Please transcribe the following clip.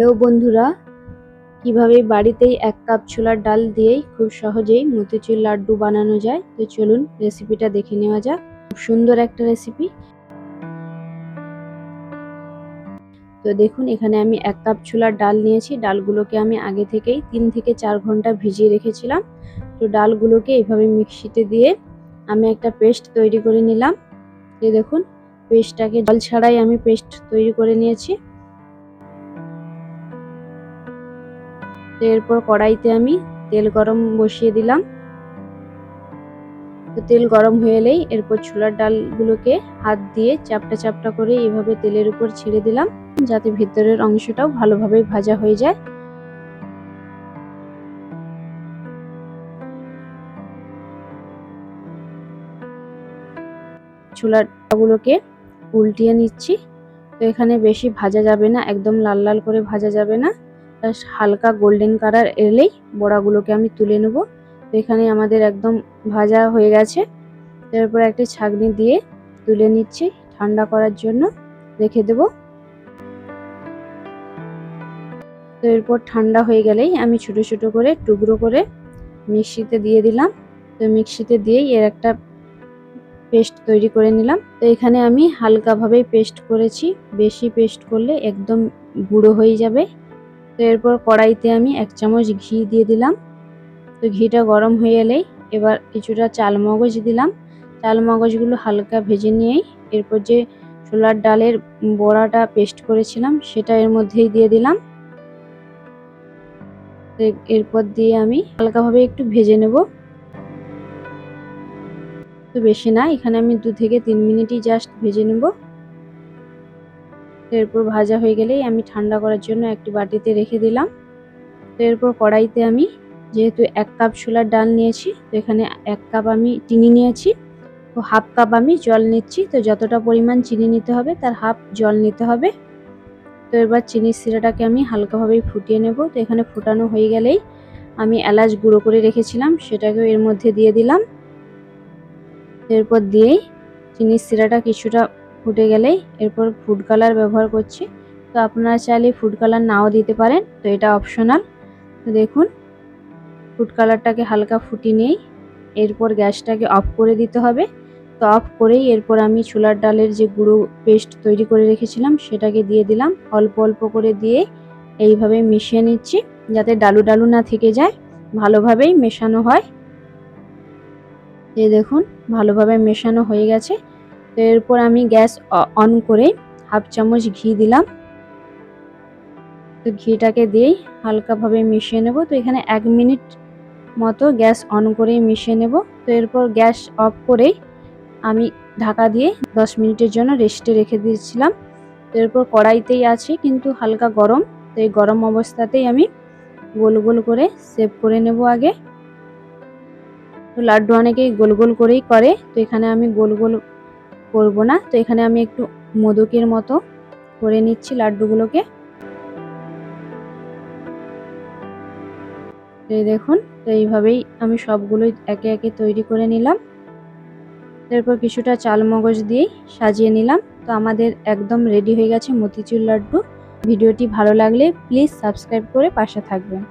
Hello বন্ধুরা, কীভাবে বাড়িতেই এক কাপ ছোলার ডাল দিয়েই খুব সহজেই মতিচুর লাড্ডু বানানো যায়? তো চলুন রেসিপিটা দেখে নেওয়া যাক। খুব সুন্দর একটা রেসিপি তো দেখুন, এখানে আমি এক কাপ ছোলার ডাল নিয়েছি। ডালগুলোকে আমি আগে থেকেই তিন থেকে চার ঘণ্টা ভিজিয়ে রেখেছিলাম। তো ডালগুলোকে এইভাবে মিক্সিতে দিয়ে আমি একটা পেস্ট তৈরি করে নিলাম। এই দেখুন, পেস্টটাকে জল ছাড়াই আমি পেস্ট তৈরি করে নিয়েছি। তো এরপর কড়াইতে আমি তেল গরম বসিয়ে দিলাম। তো তেল গরম হয়ে এলেই এরপর ছোলার ডালগুলোকে হাত দিয়ে চাপটা চাপটা করে এভাবে তেলের উপর ছেড়ে দিলাম, যাতে ভিতরের অংশটাও ভালোভাবে ভাজা হয়ে যায়। ছোলার উল্টিয়ে নিচ্ছি। তো এখানে বেশি ভাজা যাবে না, একদম লাল লাল করে ভাজা যাবে না। হালকা গোল্ডেন কালার এলেই বড়াগুলোকে আমি তুলে নেব। তো এখানে আমাদের একদম ভাজা হয়ে গেছে। তারপর একটা ছাগনি দিয়ে তুলে নিচ্ছি ঠান্ডা করার জন্য, রেখে দেব। তো এরপর ঠান্ডা হয়ে গেলেই আমি ছোট ছোট করে টুকরো করে মিক্সিতে দিয়ে দিলাম। তো মিক্সিতে দিয়েই এর একটা পেস্ট তৈরি করে নিলাম। তো এখানে আমি হালকাভাবেই পেস্ট করেছি। বেশি পেস্ট করলে একদম গুঁড়ো হয়ে যাবে। তো এরপর কড়াইতে আমি এক চামচ ঘি দিয়ে দিলাম। তো ঘিটা গরম হয়ে এলেই এবার কিছুটা চাল মগজ দিলাম। চাল মগজগুলো হালকা ভেজে নিয়েই এরপর যে ছোলার ডালের বড়াটা পেস্ট করেছিলাম সেটা এর মধ্যেই দিয়ে দিলাম। এরপর দিয়ে আমি হালকাভাবে একটু ভেজে নেব। তো বেশি না, এখানে আমি দু থেকে তিন মিনিটই জাস্ট ভেজে নেব। এরপর ভাজা হয়ে গেলেই আমি ঠান্ডা করার জন্য একটি বাটিতে রেখে দিলাম। তো এরপর কড়াইতে আমি যেহেতু এক কাপ ছোলার ডাল নিয়েছি, তো এখানে এক কাপ আমি চিনি নিয়েছি। তো হাফ কাপ আমি জল নিচ্ছি, তো যতটা পরিমাণ চিনি নিতে হবে তার হাফ জল নিতে হবে। তো এবার চিনির সিরাটাকে আমি হালকাভাবেই ফুটিয়ে নেব। তো এখানে ফুটানো হয়ে গেলেই আমি এলাচ গুঁড়ো করে রেখেছিলাম, সেটাকেও এর মধ্যে দিয়ে দিলাম। এরপর দিয়েই চিনির সিরাটা কিছুটা ফুটে গেলেই এরপর ফুড কালার ব্যবহার করছি। তো আপনারা চাইলে ফুড কালার নাও দিতে পারেন, তো এটা অপশনাল তো দেখুন ফুড কালারটাকে হালকা ফুটিয়ে নিয়েই এরপর গ্যাসটাকে অফ করে দিতে হবে। তো অফ করেই এরপর আমি ছোলার ডালের যে গুঁড়ো পেস্ট তৈরি করে রেখেছিলাম, সেটাকে দিয়ে দিলাম। অল্প অল্প করে দিয়ে এইভাবে মিশিয়ে নিচ্ছি, যাতে ডালু ডালু না থেকে যায়। ভালোভাবেই মেশানো হয়। এই দেখুন, ভালোভাবে মেশানো হয়ে গেছে। তো এরপর আমি গ্যাস অন করে হাফ চামচ ঘি দিলাম। তো ঘিটাকে দিয়েই হালকাভাবে মিশিয়ে নেব। তো এখানে এক মিনিট মতো গ্যাস অন করে মিশিয়ে নেব। তো এরপর গ্যাস অফ করেই আমি ঢাকা দিয়ে দশ মিনিটের জন্য রেস্টে রেখে দিয়েছিলাম। তো এরপর কড়াইতেই আছে, কিন্তু হালকা গরম। তো এই গরম অবস্থাতেই আমি গোল গোল করে সেভ করে নেব আগে। তো লাড্ডু অনেকেই গোল গোল করেই করে। তো এখানে আমি গোল গোল করব না। তো এখানে আমি একটু মোদকের মতো করে নিচ্ছি লাড্ডুগুলোকে। এই দেখুন, তো এইভাবেই আমি সবগুলোই একে একে তৈরি করে নিলাম। এরপর কিছুটা চাল মগজ দিয়েই সাজিয়ে নিলাম। তো আমাদের একদম রেডি হয়ে গেছে মতিচুর লাড্ডু। ভিডিওটি ভালো লাগলে প্লিজ সাবস্ক্রাইব করে পাশে থাকবেন।